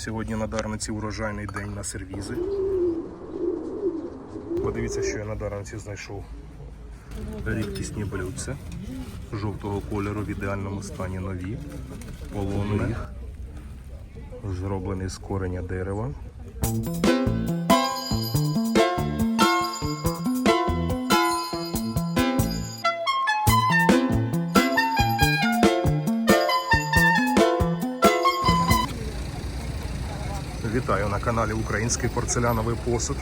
Сьогодні на Дарниці урожайний день на сервізи. Подивіться, що я на Дарниці знайшов. Рідкісні блюдця жовтого кольору в ідеальному стані нові, полонних, зроблений з кореня дерева. Вітаю на каналі Український порцеляновий посуд.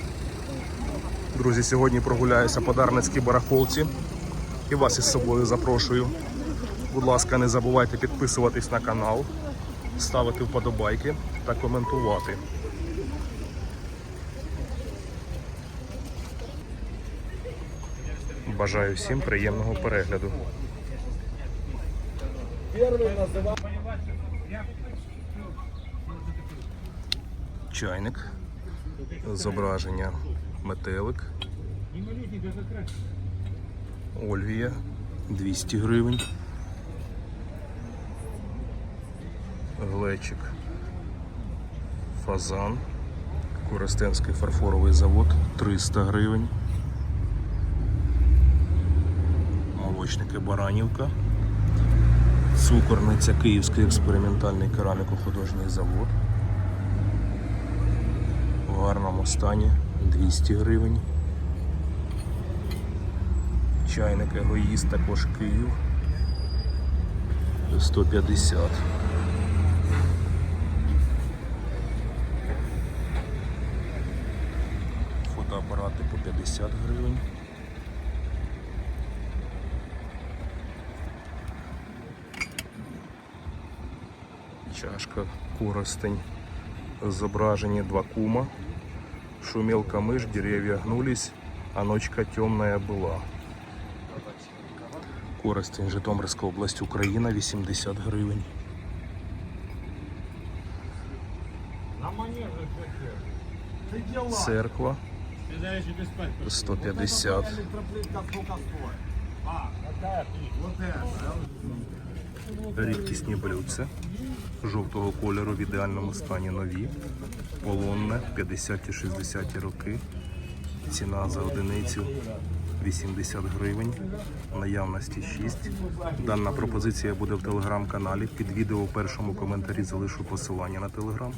Друзі, сьогодні прогуляюся по Дарницькій барахолці і вас із собою запрошую. Будь ласка, не забувайте підписуватись на канал, ставити вподобайки та коментувати. Бажаю всім приємного перегляду. Чайник, зображення метелик, Ольвія 200 гривень. Глечик. Фазан. Коростенський фарфоровий завод 300 гривень. Молочники Баранівка. Цукорниця Київський експериментальний кераміко-художній завод. Гарному стані 200 гривень. Чайник егоїст також Київ 150. Фотоапарати по 50 гривень. Чашка коростень. Зображені два кума. Шумел камыш, деревья гнулись, а ночка темная была. Коростень, Житомирська область, Україна, 80 гривень. Церква 150. Рідкісні блюдця жовтого кольору в ідеальному стані нові. Полонне 50-60 роки. Ціна за одиницю 80 гривень. Наявності 6. Дана пропозиція буде в телеграм-каналі. Під відео у першому коментарі залишу посилання на телеграм.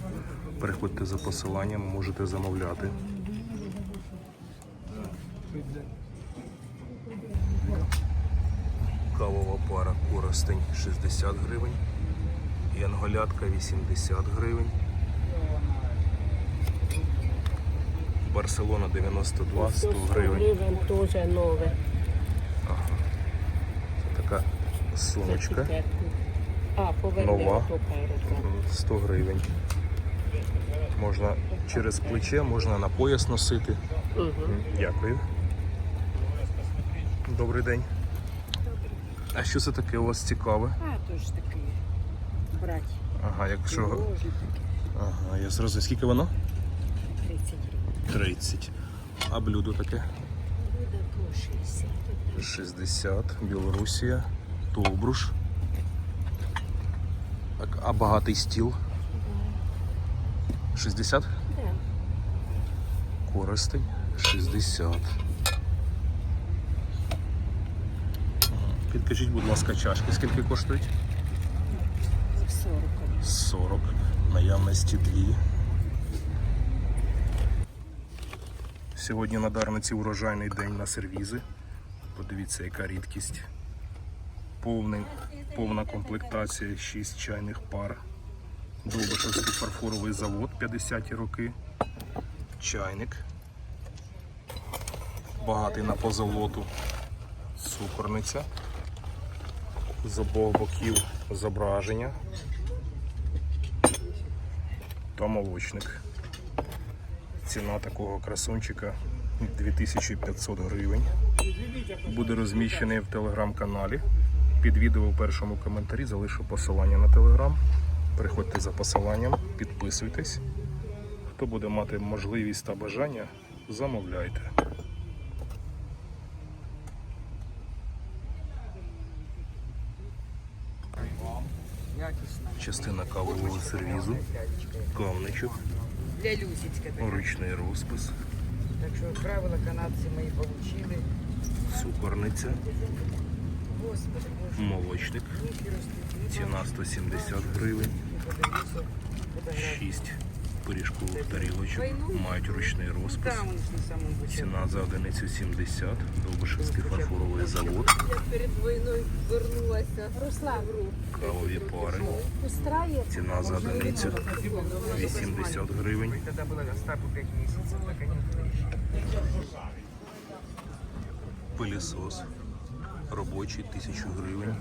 Переходьте за посиланням, можете замовляти. Кавова пара коростень 60 гривень. Янголятка 80 гривень. Барселона 92 100 гривень. гривень теж нове. Це така сумочка А, Нова. 100 гривень. Можна через плече, можна на пояс носити. Угу. Дякую. Добрий день. А що це таке у вас цікаве? А, то ж таке. Брать. Ага, якщо. Таке. Ага, я зразу. Скільки воно? 30 гривень. 30. А блюдо таке? Буде по 60. 60, Білорусія, Товбруш. Так, а багатий стіл? 60? Да. Користень 60. Підкажіть, будь ласка, чашки. Скільки коштують? 40. 40. Наявності 2. Сьогодні на Дарниці урожайний день на сервізи. Подивіться, яка рідкість. Повний, повна комплектація 6 чайних пар. Довбишевський фарфоровий завод 50-ті роки. Чайник. Багатий на позолоту. Цукорниця. З обох боків зображення та молочник. Ціна такого красунчика 2500 гривень. Буде розміщений в телеграм-каналі. Під відео в першому коментарі залишу посилання на телеграм. Приходьте за посиланням, підписуйтесь. Хто буде мати можливість та бажання, замовляйте. Частина кавового сервізу, кавничок, Для Люсічка така. ручний розпис, Так що правила канадці мої получили. цукорниця, Господи, Боже, молочник. ніхі. Ціна 170 гривень, Подивіться, фотографії. 6 пиріжкових тарілочок, мають ручний розпис. Ціна за одиницю 70, Довбишевський фарфоровий завод, Я перед війною вернулася. Кавові пари. Ціна за одиницю 80 гривень. Тоді була Остапу 5 місяців, так вони. Пилісос робочий 1000 гривень.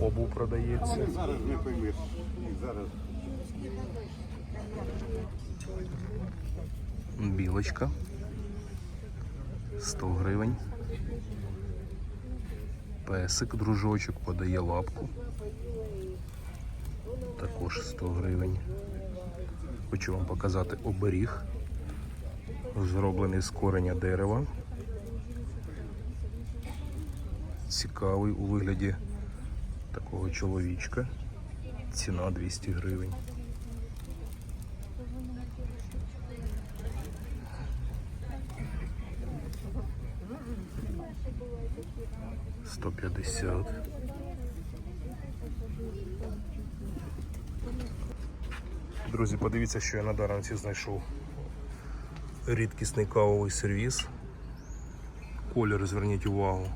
Обув продається. Зараз не поймеш. Зараз Білочка 100 гривень. Песик, дружочок подає лапку. Також 100 гривень. Хочу вам показати оберіг, зроблений з кореня дерева. Цікавий у вигляді такого чоловічка. Ціна 200 гривень. Сто п'ятдесят. Друзі, подивіться, що я на Даранці знайшов. Рідкісний кавовий сервіс. Колір, зверніть увагу.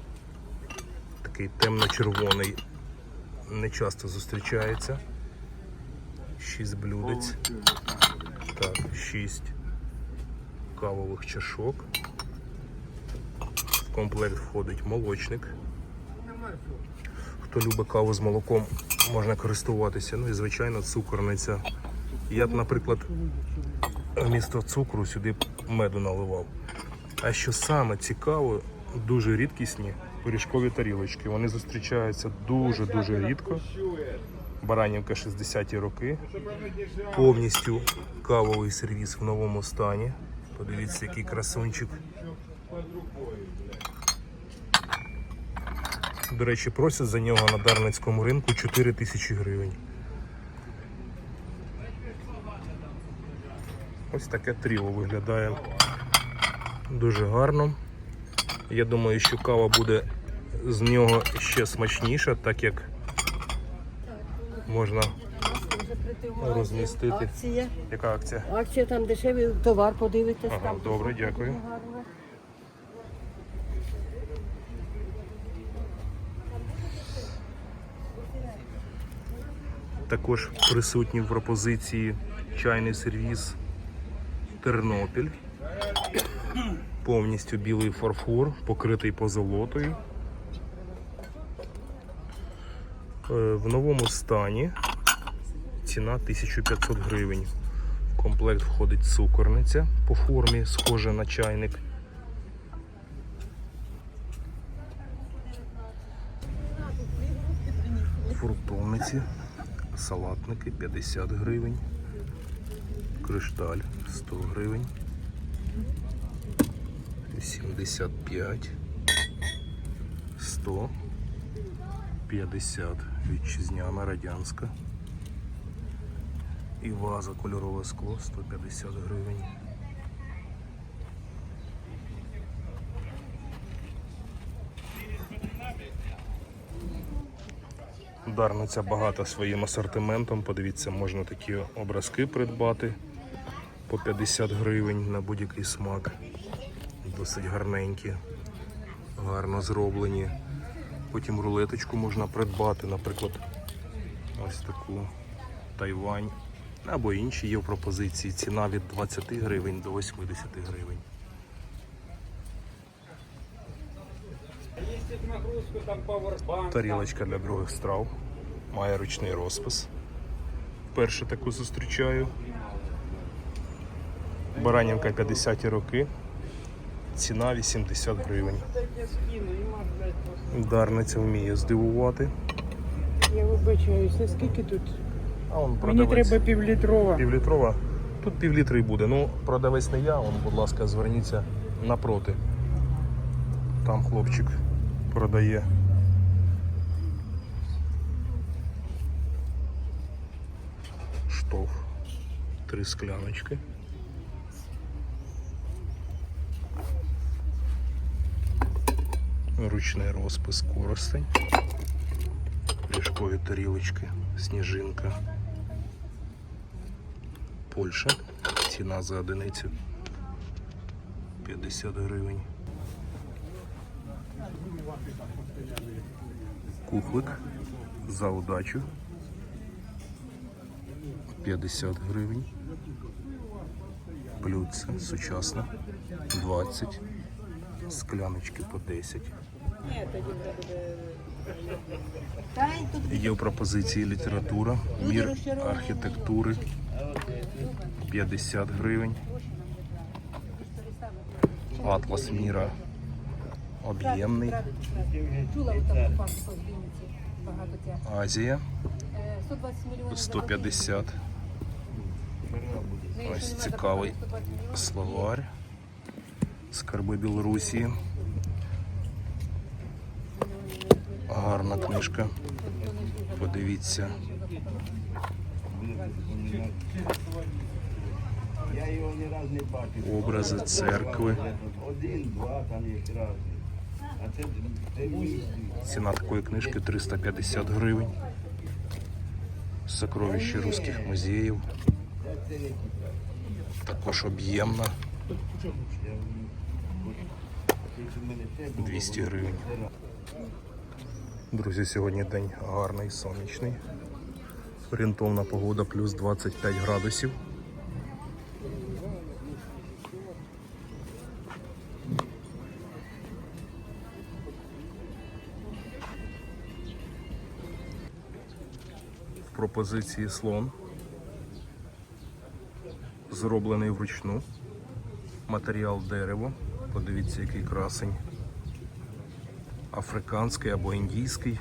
Такий темно-червоний. Не часто зустрічається. Шість блюдець. Так, шість кавових чашок. В комплект входить молочник. Хто любить каву з молоком, можна користуватися. Ну і звичайно цукорниця. Я б, наприклад, вмісто цукру сюди меду наливав. А що саме цікаво, дуже рідкісні пиріжкові тарілочки. Вони зустрічаються дуже-дуже рідко. Баранівка 60-ті роки. Повністю кавовий сервіс в новому стані. Подивіться, який красунчик. До речі, просять за нього на Дарницькому ринку 4 тисячі гривень. Ось таке тріо виглядає дуже гарно. Я думаю, що кава буде з нього ще смачніша, так як можна розмістити. Акція. Яка акція? Акція там дешевий товар, подивитесь. Ага, добре, дякую. Також присутні в пропозиції чайний сервіс Тернопіль. Повністю білий фарфор, покритий позолотою. Е, В новому стані ціна 1500 гривень. В комплект входить цукорниця по формі, схожа на чайник. Фруктовниці, салатники 50 гривень, кришталь 100 гривень, 75, 100, 50, вітчизняна радянська. І ваза кольорове скло 150 гривень. Дарниця багата своїм асортиментом. Подивіться, можна такі образки придбати по 50 гривень на будь-який смак. Досить гарненькі, гарно зроблені. Потім рулеточку можна придбати, наприклад, ось таку Тайвань. Або інші є в пропозиції. Ціна від 20 гривень до 80 гривень. Тарілочка для других страв. Має ручний розпис. Перше таку зустрічаю. Баранівка 50 роки. Ціна 80 гривень. Дарниця вміє здивувати. Я вибачаюся, скільки тут? А он Мені продавець. треба півлітрова. Півлітрова. Тут півлітри й буде. Ну, продавець не я, он, будь ласка, зверніться напроти. Там хлопчик продає. Штоф. Три скляночки. Ручний розпис коростень. Пляшкові тарілочки, сніжинка. Польща. Ціна за одиницю 50 гривень. Кухлик за удачу 50 гривень. Блюдце сучасне 20. Скляночки по 10. Є в пропозиції література, мір архітектури 50 гривень. Атлас міра об'ємний. Чула в Вінниці. Багато. Азія Е, 120 мільйонів. 150. Ось цікавий словарь. Скарби Білорусі. Гарна книжка. Подивіться. Образи церкви. Один, два, там є Ціна такої книжки 350 гривень. Сокровище русських музеїв. Також об'ємна. 200 гривень. Друзі, сьогодні день гарний, сонячний. Орієнтовна погода плюс 25 градусів. Пропозиції слон. Зроблений вручну. Матеріал дерево. Подивіться, який красень. Африканський або індійський.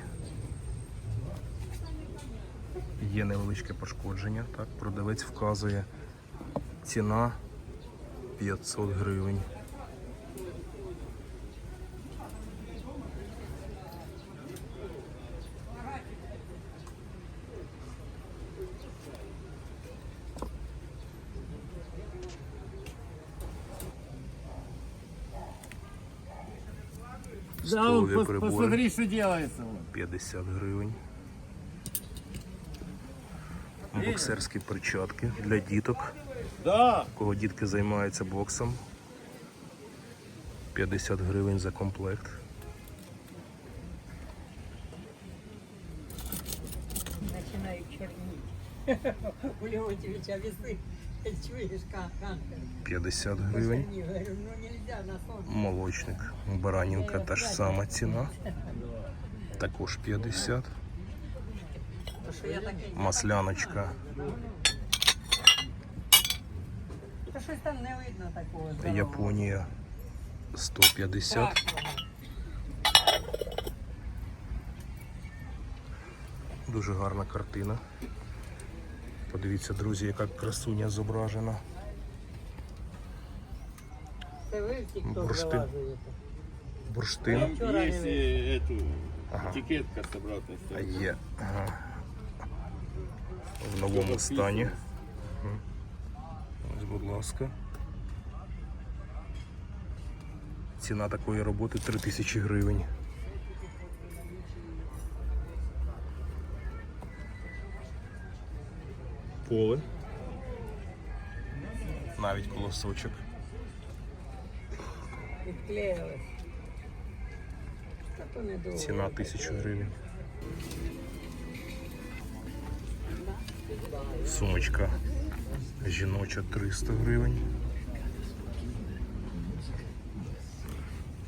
Є невеличке пошкодження. Так, продавець вказує. Ціна 500 гривень. Прибори Посмотри, что делается. 50 гривень. Боксерські перчатки для діток. Да. Кого дітки займаються боксом. 50 гривень за комплект. Починають чорніти. У Леонтьевича весы. Чуєш, как? как? 50 гривень. Молочник. Баранінка та ж сама ціна. Також 50. То що я такий. Масляночка. Японія 150. Дуже гарна картина. Подивіться, друзі, яка красуня зображена. Це ви всі, хто Бурштин. залазуєте? Бурштин. Вчора не Есть ви. э, эту Ага. этикетка с обратной А стороны. Є. Ага. В новому стані. Мгм. Ось, будь ласка. Ціна такої роботи 3000 гривень. Поле. Навіть колосочок. Відклеїлось. Та то не довго. Ціна 1000 гривень. Сумочка жіноча 300 гривень.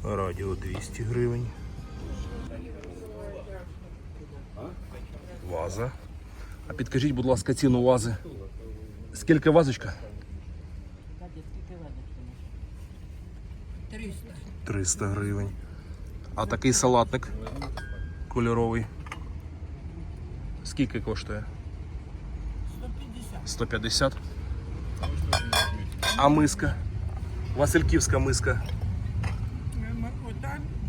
Радіо 200 гривень. Ваза. А підкажіть, будь ласка, ціну вази. Скільки вазочка? 300. 300 гривень. А такий салатник кольоровий. Скільки коштує? 150. 150? А миска? Васильківська миска.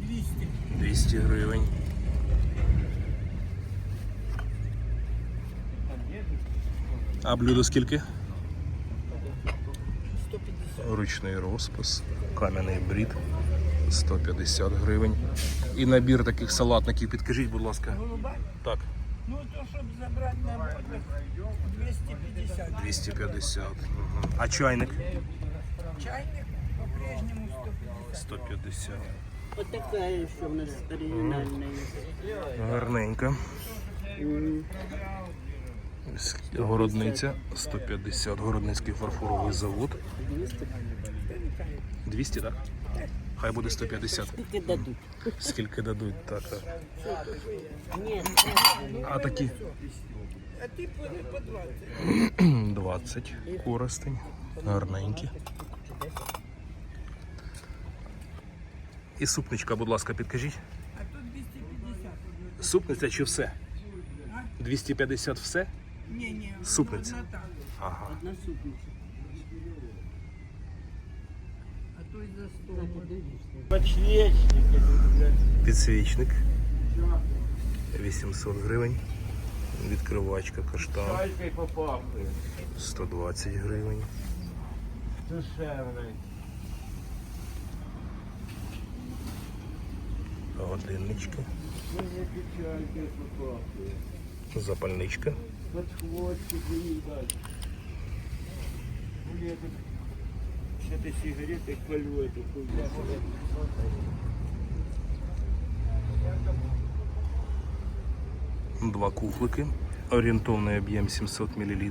200. 200 гривень. А блюдо скільки? 150. Ручний розпис, кам'яний брід 150 гривень. І набір таких салатників, підкажіть, будь ласка. Так. Ну, то, щоб забрати на воду, 250. 250. Мгм. А чайник? Чайник по-прежнему 150. 150. Вот такая еще у нас оригинальная. Гарненька. С- Городниця 150. Городницький фарфоровий завод. 200, так? Хай буде 150. Сколько дадут? Скільки дадуть, так, так. А такі? 20 користень. Гарненькі. І супничка, будь ласка, підкажіть. А тут 250. Супниця чи все? 250 все? Ні, ні. Супниця. одна так. Ага. на супнице. А то й за 100. Подсвечники. Підсвічник. 800 гривень. Відкривачка каштан Чайкой попахивает. 120 гривень. Душевной. Годиннички. Ну. Запальничка Под хвостик выедать. Ну, я тут с этой сигаретой колю эту хуйню. Два кухлики. Орієнтовний об'єм 700 мл.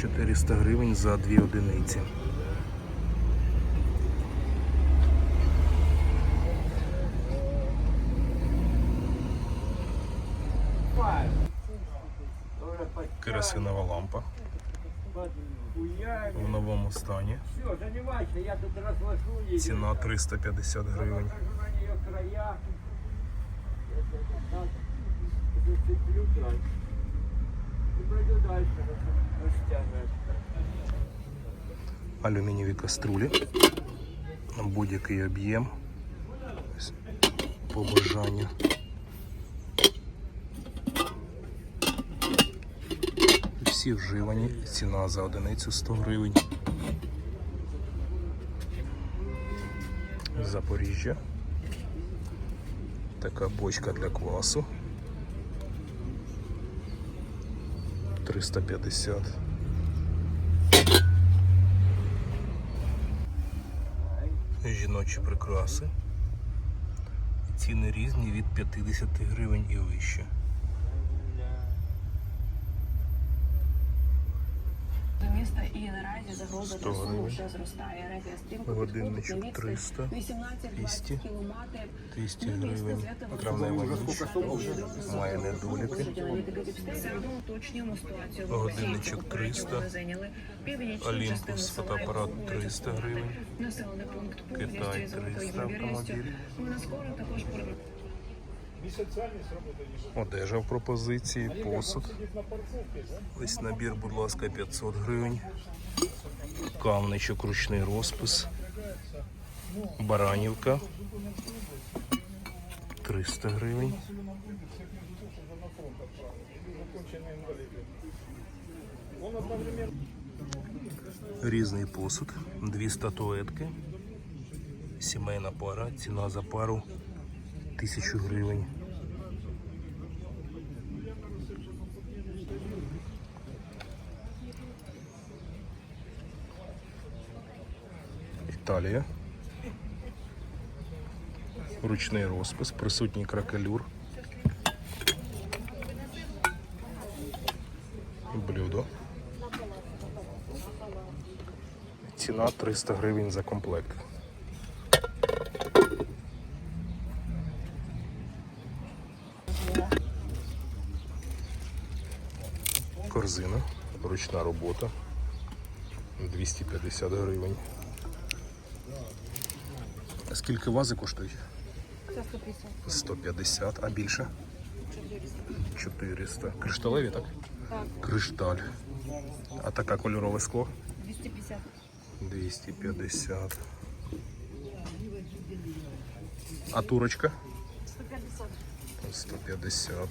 400 гривень за дві одиниці. Керосинова лампа в новому стані. Ціна 350 гривень. Алюмінієві каструлі. Будь-який об'єм. По бажанню. Всі вживані. Ціна за одиницю 100 гривень. Запоріжжя. Така бочка для квасу. 350. Жіночі прикраси. Ціни різні від 50 гривень і вище. До міста і наразі загроза 100 для Суму ще зростає. Регія стрімко Годинничок підходить на відстань 300, 200, 200 гривень. Святого Травнева. Має недоліки. Годинничок 300. вони зайняли північну частину Олімпус фотоапарат Іваново. 300 гривень. Китай 300 автомобіль. Одежа в пропозиції, посуд. Ось набір, будь ласка, 500 гривень. Кавничок, ручний розпис. Баранівка. 300 гривень. Різний посуд. Дві статуетки. Сімейна пара. Ціна за пару 1000 гривень. Італія. Ручний розпис, присутній кракелюр. Блюдо. Ціна 300 гривень за комплект. Корзина, ручна робота. 250 гривень. Скільки вази коштують? 150, а більше? 400. Кришталеві, так? Так. Кришталь. А така кольорове скло? 250. 250. А турочка? 150. 150.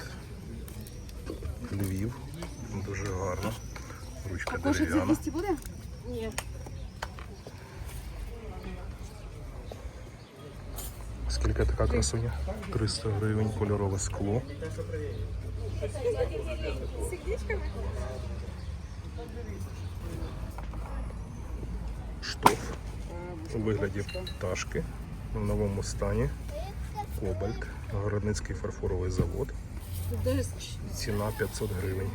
Львів. Дуже гарно. Ручка Кошик за дерев'яна. 200 буде? Ні. Скільки така красуня? 300 гривень, кольорове скло. Штоф у вигляді пташки в новому стані. Кобальт, Городницький фарфоровий завод. Ціна 500 гривень.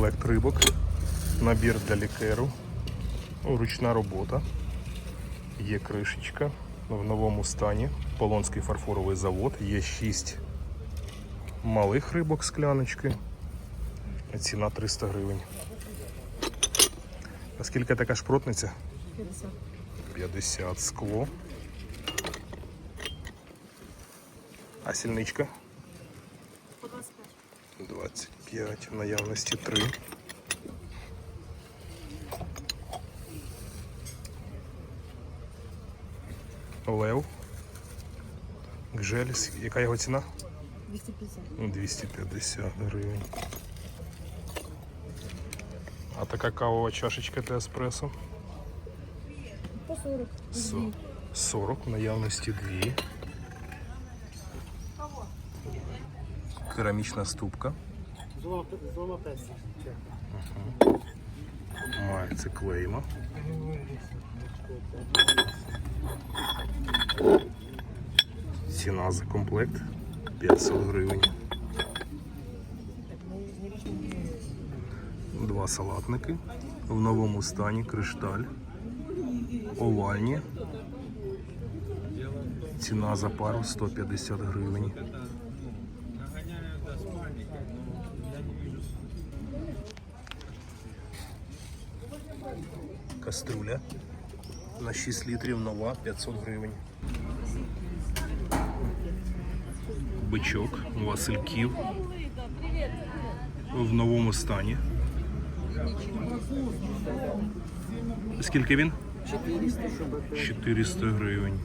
Комплект рибок, набір для лікеру, ручна робота, є кришечка в новому стані, Полонський фарфоровий завод, є 6 малих рибок скляночки, ціна 300 гривень. А скільки така шпротниця? 50. 50 скло. А сільничка? По 25. 25, в наявності 3. Лев. Гжеліс. Яка його ціна? 250. 250 гривень. А така кавова чашечка для еспресо? По 40. Со- 40, в наявності 2. Керамічна ступка. Зломопець. Мається клейма. Ціна за комплект 500 гривень. Два салатники в новому стані, кришталь, овальні. Ціна за пару 150 гривень. Каструля на 6 літрів нова 500 гривень. Бичок Васильків в новому стані. Скільки він? 400 гривень.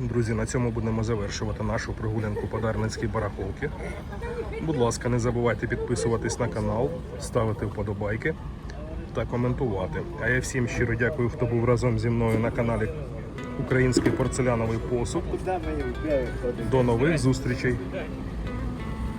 Друзі, на цьому будемо завершувати нашу прогулянку по Дарницькій барахолки. Будь ласка, не забувайте підписуватись на канал, ставити вподобайки та коментувати. А я всім щиро дякую, хто був разом зі мною на каналі Український порцеляновий посуд. До нових зустрічей!